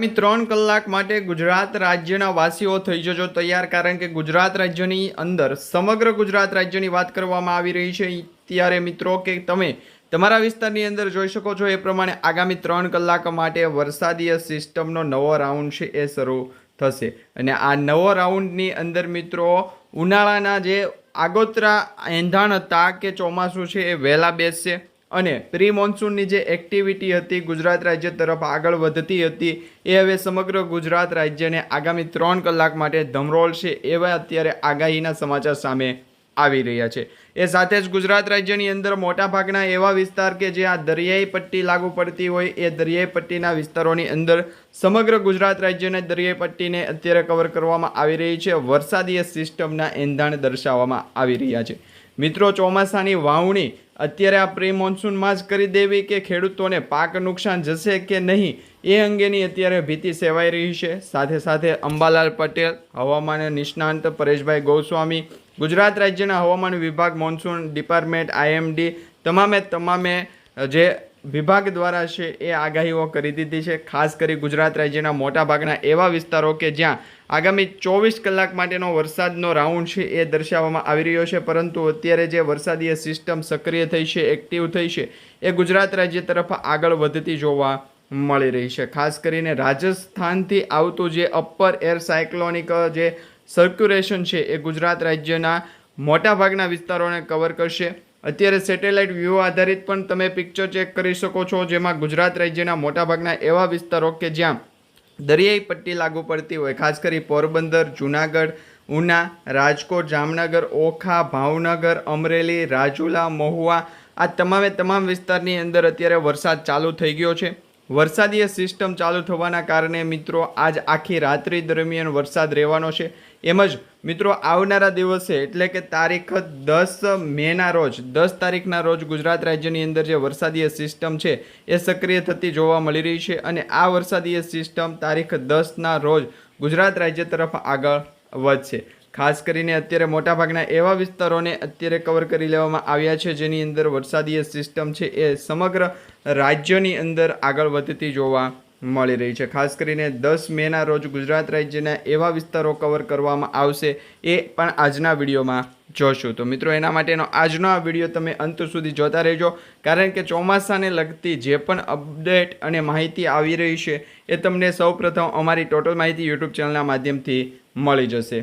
આગામી ત્રણ કલાક માટે ગુજરાત રાજ્યના વાસીઓ થઈ જજો તૈયાર, કારણ કે ગુજરાત રાજ્યની અંદર સમગ્ર ગુજરાત રાજ્યની વાત કરવામાં આવી રહી છે. ત્યારે મિત્રો કે તમે તમારા વિસ્તારની અંદર જોઈ શકો છો એ પ્રમાણે આગામી ત્રણ કલાક માટે વરસાદીય સિસ્ટમનો નવો રાઉન્ડ છે એ શરૂ થશે. અને આ નવો રાઉન્ડની અંદર મિત્રો ઉનાળાના જે આગોતરા એંધાણ હતા કે ચોમાસું છે એ વહેલા બેસશે. અને પ્રી મોન્સૂનની જે એક્ટિવિટી હતી, ગુજરાત રાજ્ય તરફ આગળ વધતી હતી, એ હવે સમગ્ર ગુજરાત રાજ્યને આગામી ત્રણ કલાક માટે ધમરોળશે એવા અત્યારે આગાહીના સમાચાર સામે આવી રહ્યા છે. એ સાથે જ ગુજરાત રાજ્યની અંદર મોટાભાગના એવા વિસ્તાર કે જે આ દરિયાઈ પટ્ટી લાગુ પડતી હોય, એ દરિયાઈ પટ્ટીના વિસ્તારોની અંદર સમગ્ર ગુજરાત રાજ્યને દરિયાઈ પટ્ટીને અત્યારે કવર કરવામાં આવી રહી છે. વરસાદીય સિસ્ટમના એંધાણ દર્શાવવામાં આવી રહ્યા છે. મિત્રો, ચોમાસાની વાવણી અત્યારે આ પ્રી મોન્સૂનમાં જ કરી દેવી કે ખેડૂતોને પાક નુકસાન જશે કે નહીં એ અંગેની અત્યારે ભીતિ સેવાઈ રહી છે. સાથે સાથે અંબાલાલ પટેલ, હવામાન નિષ્ણાંત પરેશભાઈ ગોસ્વામી, ગુજરાત રાજ્યના હવામાન વિભાગ મોન્સૂન ડિપાર્ટમેન્ટ આઈએમડી તમામે તમામે જે વિભાગ દ્વારા છે એ આગાહીઓ કરી દીધી છે. ખાસ કરી ગુજરાત રાજ્યના મોટાભાગના એવા વિસ્તારો કે જ્યાં આગામી ચોવીસ કલાક માટેનો વરસાદનો રાઉન્ડ છે એ દર્શાવવામાં આવી રહ્યો છે. પરંતુ અત્યારે જે વરસાદીય સિસ્ટમ સક્રિય થઈ છે એક્ટિવ થઈ છે, એ ગુજરાત રાજ્ય તરફ આગળ વધતી જોવા મળી રહી છે. ખાસ કરીને રાજસ્થાનથી આવતું જે અપર એર સાયક્લોનિક જે સર્ક્યુલેશન છે, એ ગુજરાત રાજ્યના મોટાભાગના વિસ્તારોને કવર કરશે. અત્યારે સેટેલાઇટ વ્યૂ આધારિત પણ તમે પિક્ચર ચેક કરી શકો છો, જેમાં ગુજરાત રાજ્યના મોટાભાગના એવા વિસ્તારો કે જ્યાં દરિયાઈ પટ્ટી લાગુ પડતી હોય. ખાસ કરી પોરબંદર, જુનાગઢ, ઉના, રાજકોટ, જામનગર, ઓખા, ભાવનગર, અમરેલી, રાજુલા, મહુવા આ તમામે તમામ વિસ્તારની અંદર અત્યારે વરસાદ ચાલુ થઈ ગયો છે. વરસાદીય સિસ્ટમ ચાલુ થવાના કારણે મિત્રો આજ આખી રાત્રિ દરમિયાન વરસાદ રહેવાનો છે. એમ જ મિત્રો, આવનારા દિવસે, એટલે કે તારીખ દસ મેના રોજ, દસ તારીખના રોજ ગુજરાત રાજ્યની અંદર જે વરસાદીય સિસ્ટમ છે, એ સક્રિય થતી જોવા મળી રહી છે અને આ વરસાદીય સિસ્ટમ તારીખ દસના રોજ ગુજરાત રાજ્ય તરફ આગળ વધશે. ખાસ કરીને અત્યારે મોટાભાગના એવા વિસ્તારોને અત્યારે કવર કરી લેવામાં આવ્યા છે, જેની અંદર વરસાદીય સિસ્ટમ છે, એ સમગ્ર રાજ્યની અંદર આગળ વધતી જોવા મળી રહી છે. ખાસ કરીને દસ મેના રોજ ગુજરાત રાજ્યના એવા વિસ્તારો કવર કરવામાં આવશે એ પણ આજના વિડીયોમાં જોશું. તો મિત્રો, એના માટેનો આજનો આ વીડિયો તમે અંત સુધી જોતા રહેજો. કારણ કે ચોમાસાને લગતી જે પણ અપડેટ અને માહિતી આવી રહી છે એ તમને સૌપ્રથમ અમારી ટોટલ માહિતી યુટ્યુબ ચેનલના માધ્યમથી મળી જશે.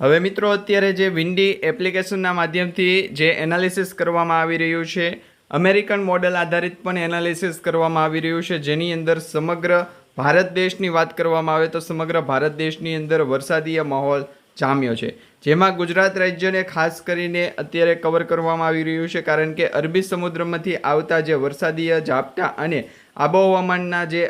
હવે મિત્રો, અત્યારે જે વિન્ડી એપ્લિકેશનના માધ્યમથી જે એનાલિસિસ કરવામાં આવી રહ્યું છે અમેરિકન મોડેલ આધારિત પણ એનાલિસિસ કરવામાં આવી રહ્યું છે. જેની અંદર સમગ્ર ભારત દેશની વાત કરવામાં આવે તો સમગ્ર ભારત દેશની અંદર વરસાદીય માહોલ જામ્યો છે. જેમાં ગુજરાત રાજ્યને ખાસ કરીને અત્યારે કવર કરવામાં આવી રહ્યું છે કારણ કે અરબી સમુદ્રમાંથી આવતા જે વરસાદીય ઝાપટા અને આબોહવામાનના જે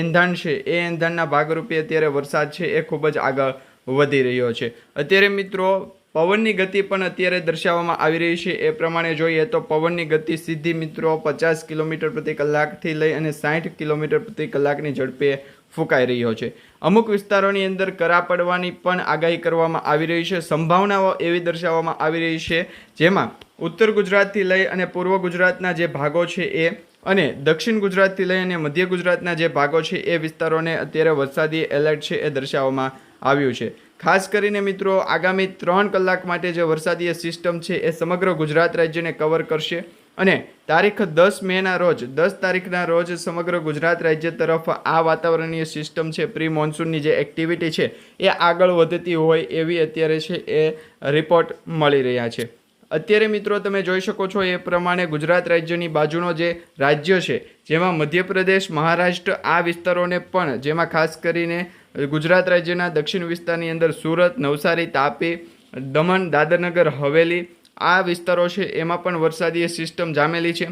એંધાણ છે, એ એંધાણના ભાગરૂપે અત્યારે વરસાદ છે એ ખૂબ જ આગળ વધી રહ્યો છે. અત્યારે મિત્રો પવનની ગતિ પણ અત્યારે દર્શાવવામાં આવી રહી છે. એ પ્રમાણે જોઈએ તો પવનની ગતિ સીધી મિત્રો પચાસ કિલોમીટર પ્રતિ કલાકથી લઈ અને સાઠ કિલોમીટર પ્રતિ કલાકની ઝડપે ફૂંકાઈ રહ્યો છે. અમુક વિસ્તારોની અંદર કરા પડવાની પણ આગાહી કરવામાં આવી રહી છે. સંભાવનાઓ એવી દર્શાવવામાં આવી રહી છે જેમાં ઉત્તર ગુજરાતથી લઈ અને પૂર્વ ગુજરાતના જે ભાગો છે એ અને દક્ષિણ ગુજરાતથી લઈ અને મધ્ય ગુજરાતના જે ભાગો છે એ વિસ્તારોને અત્યારે વરસાદી એલર્ટ છે એ દર્શાવવામાં આવ્યું છે. ખાસ કરીને મિત્રો, આગામી ત્રણ કલાક માટે જે વરસાદીય સિસ્ટમ છે એ સમગ્ર ગુજરાત રાજ્યને કવર કરશે. અને તારીખ દસ મેના રોજ, દસ તારીખના રોજ સમગ્ર ગુજરાત રાજ્ય તરફ આ વાતાવરણીય સિસ્ટમ છે પ્રી મોન્સૂનની જે એક્ટિવિટી છે, એ આગળ વધતી હોય એવી અત્યારે છે એ રિપોર્ટ મળી રહ્યા છે. અત્યારે મિત્રો તમે જોઈ શકો છો એ પ્રમાણે ગુજરાત રાજ્યની બાજુનો જે રાજ્ય છે, જેમાં મધ્યપ્રદેશ, મહારાષ્ટ્ર આ વિસ્તારોને પણ, જેમાં ખાસ કરીને ગુજરાત રાજ્યના દક્ષિણ વિસ્તારની અંદર સુરત, નવસારી, તાપી, દમણ, દાદરનગર, હવેલી આ વિસ્તારો છે. એમાં પણ વરસાદીય સિસ્ટમ જામેલી છે.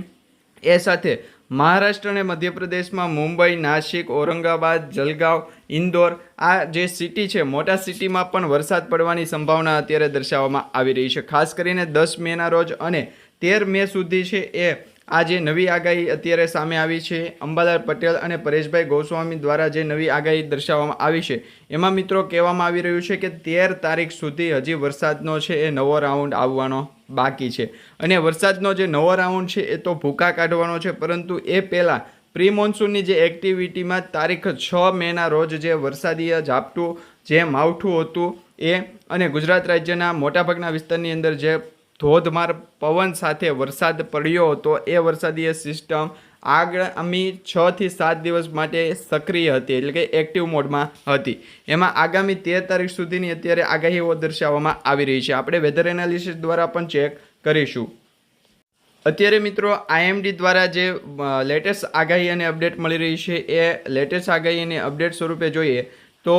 એ સાથે મહારાષ્ટ્ર અને મધ્યપ્રદેશમાં મુંબઈ, નાસિક, ઔરંગાબાદ, જલગાંવ, ઇન્દોર આ જે સિટી છે, મોટા સિટીમાં પણ વરસાદ પડવાની સંભાવના અત્યારે દર્શાવવામાં આવી રહી છે. ખાસ કરીને દસ મેના રોજ અને તેર મે સુધી છે એ આ જે નવી આગાહી અત્યારે સામે આવી છે, અંબાલાલ પટેલ અને પરેશભાઈ ગોસ્વામી દ્વારા જે નવી આગાહી દર્શાવવામાં આવી છે, એમાં મિત્રો કહેવામાં આવી રહ્યું છે કે તેર તારીખ સુધી હજી વરસાદનો છે એ નવો રાઉન્ડ આવવાનો બાકી છે. અને વરસાદનો જે નવો રાઉન્ડ છે એ તો ભૂકા કાઢવાનો છે, પરંતુ એ પહેલાં પ્રી મોન્સૂનની જે એક્ટિવિટીમાં તારીખ છ મેના રોજ જે વરસાદીય ઝાપટું, જે માવઠું હતું એ અને ગુજરાત રાજ્યના મોટાભાગના વિસ્તારની અંદર જે ધોધમાર પવન સાથે વરસાદ પડ્યો હતો. એ વરસાદીય સિસ્ટમ આગામી છ થી સાત દિવસ માટે સક્રિય હતી, એટલે કે એક્ટિવ મોડમાં હતી. એમાં આગામી તેર તારીખ સુધીની અત્યારે આગાહીઓ દર્શાવવામાં આવી રહી છે. આપણે વેધર એનાલિસિસ દ્વારા પણ ચેક કરીશું. અત્યારે મિત્રો આઈએમડી દ્વારા જે લેટેસ્ટ આગાહી અને અપડેટ મળી રહી છે, એ લેટેસ્ટ આગાહી અને અપડેટ સ્વરૂપે જોઈએ તો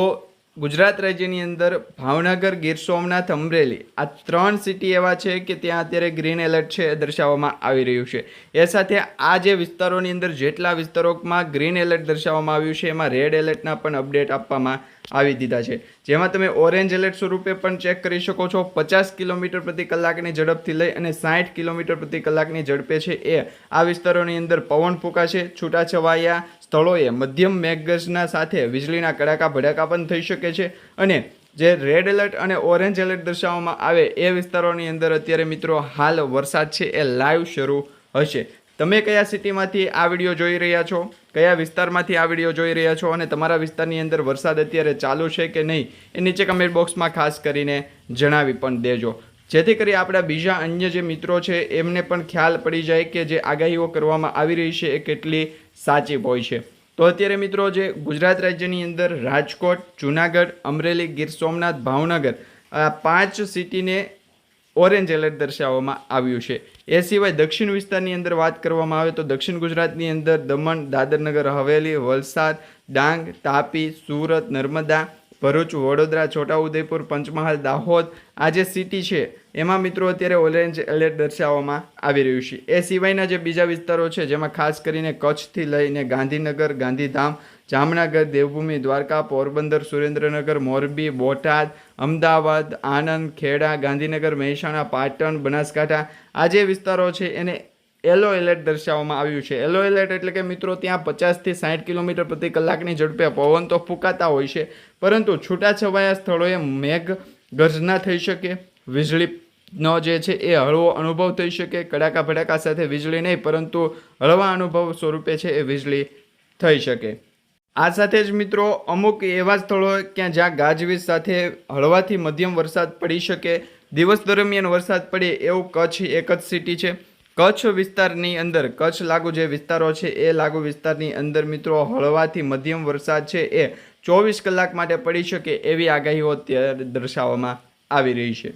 ગુજરાત રાજ્યની અંદર ભાવનગર, ગીર સોમનાથ, અમરેલી આ ત્રણ સિટી એવા છે કે ત્યાં અત્યારે ગ્રીન એલર્ટ છે દર્શાવવામાં આવી રહ્યું છે. એ સાથે આ જે વિસ્તારોની અંદર જેટલા વિસ્તારોમાં ગ્રીન એલર્ટ દર્શાવવામાં આવ્યું છે, એમાં રેડ એલર્ટના પણ અપડેટ આપવામાં આવી દીધા છે. જેમાં તમે ઓરેન્જ એલર્ટ સ્વરૂપે પણ ચેક કરી શકો છો. પચાસ કિલોમીટર પ્રતિ કલાકની ઝડપથી લઈ અને સાઠ કિલોમીટર પ્રતિ કલાકની ઝડપે છે એ આ વિસ્તારોની અંદર પવન ફૂંકાશે. છૂટાછવાયા સ્થળોએ મધ્યમ મેઘગર્જના સાથે વીજળીના કડાકા ભડાકા પણ થઈ શકે છે અને જે રેડ એલર્ટ અને ઓરેન્જ એલર્ટ દર્શાવવામાં આવે એ વિસ્તારોની અંદર અત્યારે મિત્રો હાલ વરસાદ છે એ લાઈવ શરૂ હશે. તમે કયા સિટીમાંથી આ વીડિયો જોઈ રહ્યા છો? કયા વિસ્તારમાંથી આ વીડિયો જોઈ રહ્યા છો? અને તમારા વિસ્તારની અંદર વરસાદ અત્યારે ચાલુ છે કે નહીં? એ નીચે કમેન્ટ બોક્સમાં ખાસ કરીને જણાવી પણ દેજો. જેથી કરી આપણા બીજા અન્ય જે મિત્રો છે, એમને પણ ખ્યાલ પડી જાય કે જે આગાહીઓ કરવામાં આવી રહી છે, એ કેટલી સાચી હોય છે. તો અત્યારે મિત્રો જે ગુજરાત રાજ્યની અંદર રાજકોટ, જુનાગઢ, અમરેલી, ગીર સોમનાથ, ભાવનગર, આ પાંચ સિટીને ઓરેન્જ એલર્ટ દર્શાવવામાં આવ્યું છે. એ સિવાય દક્ષિણ વિસ્તારની અંદર વાત કરવામાં આવે તો દક્ષિણ ગુજરાતની અંદર દમણ, દાદરનગર, હવેલી, વલસાડ, ડાંગ, તાપી, સુરત, નર્મદા ભરૂચ, વડોદરા, છોટાઉદેપુર, પંચમહાલ, દાહોદ આ જે સિટી છે, એમાં મિત્રો અત્યારે ઓરેન્જ એલર્ટ દર્શાવવામાં આવી રહ્યું છે. એ સિવાયના જે બીજા વિસ્તારો છે, જેમાં ખાસ કરીને કચ્છથી લઈને ગાંધીનગર, ગાંધીધામ, જામનગર, દેવભૂમિ, દ્વારકા, પોરબંદર, સુરેન્દ્રનગર, મોરબી, બોટાદ, અમદાવાદ, આણંદ, ખેડા, ગાંધીનગર, મહેસાણા, પાટણ, બનાસકાંઠા આ જે વિસ્તારો છે, એને યલો એલર્ટ દર્શાવવામાં આવ્યું છે. યલો એલર્ટ એટલે કે મિત્રો ત્યાં પચાસથી સાઠ કિલોમીટર પ્રતિ કલાકની ઝડપે પવન તો ફૂંકાતા હોય છે, પરંતુ છૂટાછવાયા સ્થળોએ મેઘ ગર્જના થઈ શકે વીજળીનો જે છે એ હળવો અનુભવ થઈ શકે, કડાકા ભડાકા સાથે વીજળી નહીં, પરંતુ હળવા અનુભવ સ્વરૂપે છે એ વીજળી થઈ શકે. આ સાથે જ મિત્રો અમુક એવા સ્થળો ક્યાં જ્યાં ગાજવીજ સાથે હળવાથી મધ્યમ વરસાદ પડી શકે, દિવસ દરમિયાન વરસાદ પડે એવું કચ્છ એક જ સિટી છે. કચ્છ વિસ્તારની અંદર, કચ્છ લાગુ જે વિસ્તારો છે, એ લાગુ વિસ્તારની અંદર મિત્રો હળવાથી મધ્યમ વરસાદ છે, એ ચોવીસ કલાક માટે પડી શકે એવી આગાહીઓ અત્યારે દર્શાવવામાં આવી રહી છે.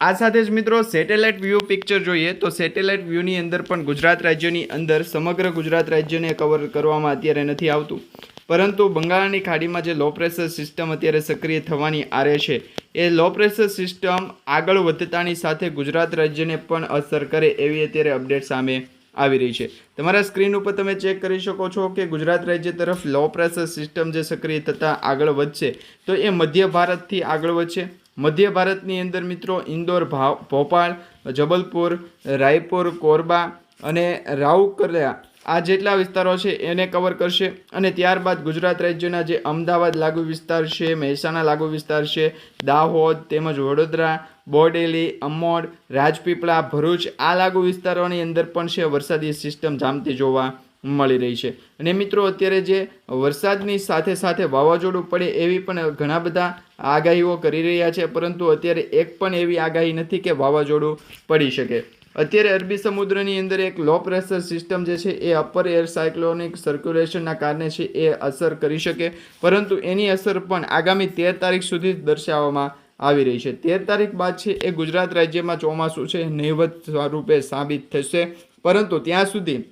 આ સાથે જ મિત્રો સેટેલાઇટ વ્યૂ પિક્ચર જોઈએ તો સેટેલાઇટ વ્યૂની અંદર પણ ગુજરાત રાજ્યની અંદર સમગ્ર ગુજરાત રાજ્યને કવર કરવામાં અત્યારે નથી આવતું. પરંતુ બંગાળની ખાડીમાં જે લો પ્રેશર સિસ્ટમ અત્યારે સક્રિય થવાની આરે છે એ લો પ્રેશર સિસ્ટમ આગળ વધતાની સાથે ગુજરાત રાજ્યને પણ અસર કરે એવી અત્યારે અપડેટ સામે આવી રહી છે. તમારા સ્ક્રીન ઉપર તમે ચેક કરી શકો છો કે ગુજરાત રાજ્ય તરફ લો પ્રેશર સિસ્ટમ જે સક્રિય થતાં આગળ વધશે તો એ મધ્ય ભારતથી આગળ વધશે. મધ્ય ભારતની અંદર મિત્રો ઇન્દોર ભોપાલ, જબલપુર, રાયપુર, કોરબા અને રાઉકરલા આ જેટલા વિસ્તારો છે એને કવર કરશે અને ત્યારબાદ ગુજરાત રાજ્યના જે અમદાવાદ લાગુ વિસ્તાર છે, મહેસાણા લાગુ વિસ્તાર છે, દાહોદ તેમજ વડોદરા, બોડેલી, અમોડ, રાજપીપળા, ભરૂચ આ લાગુ વિસ્તારોની અંદર પણ છે વરસાદી સિસ્ટમ જામતી જોવા મળી રહી છે. અને મિત્રો અત્યારે જે વરસાદની સાથે સાથે વાવાઝોડું પડે એવી પણ ઘણા બધા આગાહીઓ કરી રહ્યા છે, પરંતુ અત્યારે એક પણ એવી આગાહી નથી કે વાવાઝોડું પડી શકે. અત્યારે અરબી સમુદ્રની અંદર એક લો પ્રેશર સિસ્ટમ જે છે એ અપર એર સાયક્લોનિક સર્ક્યુલેશનના કારણે છે એ અસર કરી શકે. પરંતુ એની અસર પણ આગામી તેર તારીખ સુધી દર્શાવવામાં આવી રહી છે. તેર તારીખ બાદ છે એ ગુજરાત રાજ્યમાં ચોમાસું છે, નહિવત સ્વરૂપે સાબિત થશે. પરંતુ ત્યાં સુધી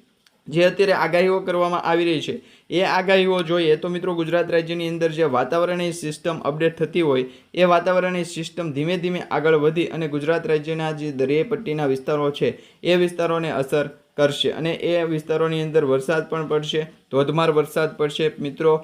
જે અત્યારે આગાહીઓ કરવામાં આવી રહી છે એ આગાહીઓ જોઈએ તો મિત્રો ગુજરાત રાજ્યની અંદર જે વાતાવરણીય સિસ્ટમ અપડેટ થતી હોય, એ વાતાવરણીય સિસ્ટમ ધીમે ધીમે આગળ વધી અને ગુજરાત રાજ્યના જે દરિયાઈપટ્ટીના વિસ્તારો છે, એ વિસ્તારોને અસર કરશે. અને એ વિસ્તારોની અંદર વરસાદ પણ પડશે, ધોધમાર વરસાદ પડશે. મિત્રો,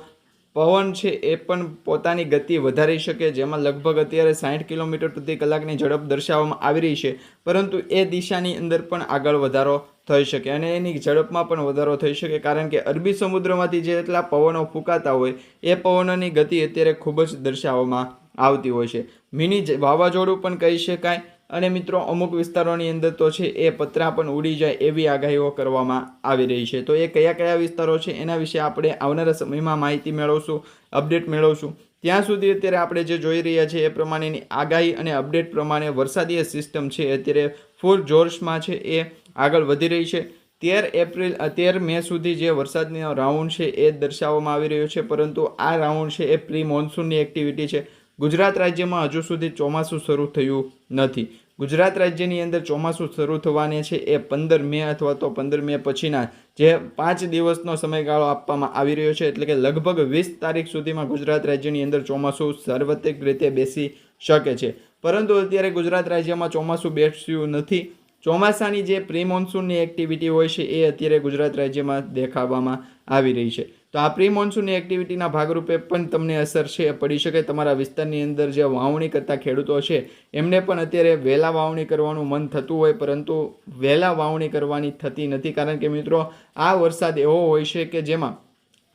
પવન છે એ પણ પોતાની ગતિ વધારી શકે, જેમાં લગભગ અત્યારે સાઠ કિલોમીટર પ્રતિ કલાકની ઝડપ દર્શાવવામાં આવી રહી છે. પરંતુ એ દિશાની અંદર પણ આગળ વધારો થઈ શકે અને એની ઝડપમાં પણ વધારો થઈ શકે, કારણ કે અરબી સમુદ્રમાંથી જેટલા પવનો ફૂંકાતા હોય, એ પવનોની ગતિ અત્યારે ખૂબ જ દર્શાવવામાં આવતી હોય છે. મિની જ- વાવાઝોડું પણ કહી શકાય અને મિત્રો, અમુક વિસ્તારોની અંદર તો છે, એ પતરા પણ ઉડી જાય એવી આગાહીઓ કરવામાં આવી રહી છે. તો એ કયા કયા વિસ્તારો છે, એના વિશે આપણે આવનારા સમયમાં માહિતી મેળવશું, અપડેટ મેળવશું. ત્યાં સુધી અત્યારે આપણે જે જોઈ રહ્યા છીએ એ પ્રમાણેની આગાહી અને અપડેટ પ્રમાણે વરસાદીય સિસ્ટમ છે, અત્યારે ફૂલ જોર્સમાં છે, એ આગળ વધી રહી છે. તેર એપ્રિલ તેર મે સુધી જે વરસાદનો રાઉન્ડ છે એ દર્શાવવામાં આવી રહ્યો છે, પરંતુ આ રાઉન્ડ છે એ પ્રી મોન્સૂનની એક્ટિવિટી છે. ગુજરાત રાજ્યમાં હજુ સુધી ચોમાસું શરૂ થયું નથી. ગુજરાત રાજ્યની અંદર ચોમાસું શરૂ થવાને છે એ પંદર મે અથવા તો પંદર મે પછીના જે પાંચ દિવસનો સમયગાળો આપવામાં આવી રહ્યો છે, એટલે કે લગભગ વીસ તારીખ સુધીમાં ગુજરાત રાજ્યની અંદર ચોમાસું સાર્વત્રિક રીતે બેસી શકે છે. પરંતુ અત્યારે ગુજરાત રાજ્યમાં ચોમાસું બેસ્યું નથી. ચોમાસાની જે પ્રી મોન્સૂનની એક્ટિવિટી હોય છે, એ અત્યારે ગુજરાત રાજ્યમાં દેખાવામાં આવી રહી છે. તો આ પ્રી મોન્સૂનની એક્ટિવિટીના ભાગરૂપે પણ તમને અસર છે, પડી શકે. તમારા વિસ્તારની અંદર જે વાવણી કરતા ખેડૂતો છે, એમને પણ અત્યારે વહેલા વાવણી કરવાનું મન થતું હોય, પરંતુ વહેલા વાવણી કરવાની થતી નથી. કારણ કે મિત્રો, આ વરસાદ એવો હોય છે કે જેમાં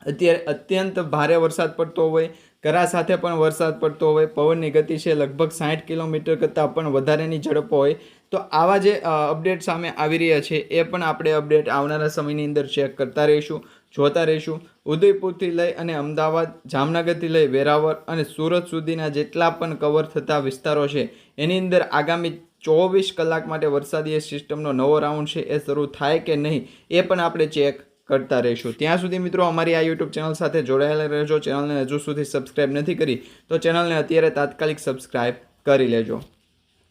અત્યારે અત્યંત ભારે વરસાદ પડતો હોય, કરા સાથે પણ વરસાદ પડતો હોય, પવનની ગતિ છે લગભગ સાઠ કિલોમીટર કરતાં પણ વધારેની ઝડપ હોય. તો આવા જે અપડેટ સામે આવી રહ્યા છે, એ પણ આપણે અપડેટ આવનારા સમયની અંદર ચેક કરતા રહીશું, જોતા રહીશું. ઉદયપુરથી લઈ અને અમદાવાદ, જામનગરથી લઈ વેરાવળ અને સુરત સુધીના જેટલા પણ કવર થતા વિસ્તારો છે, એની અંદર આગામી ચોવીસ કલાક માટે વરસાદી સિસ્ટમનો નવો રાઉન્ડ છે, એ શરૂ થાય કે નહીં, એ પણ આપણે ચેક કરતા રહીશું. ત્યાં સુધી મિત્રો અમારી આ યુટ્યુબ ચેનલ સાથે જોડાયેલા રહેજો. ચેનલને હજુ સુધી સબસ્ક્રાઇબ નથી કરી, તો ચેનલને અત્યારે તાત્કાલિક સબસ્ક્રાઇબ કરી લેજો.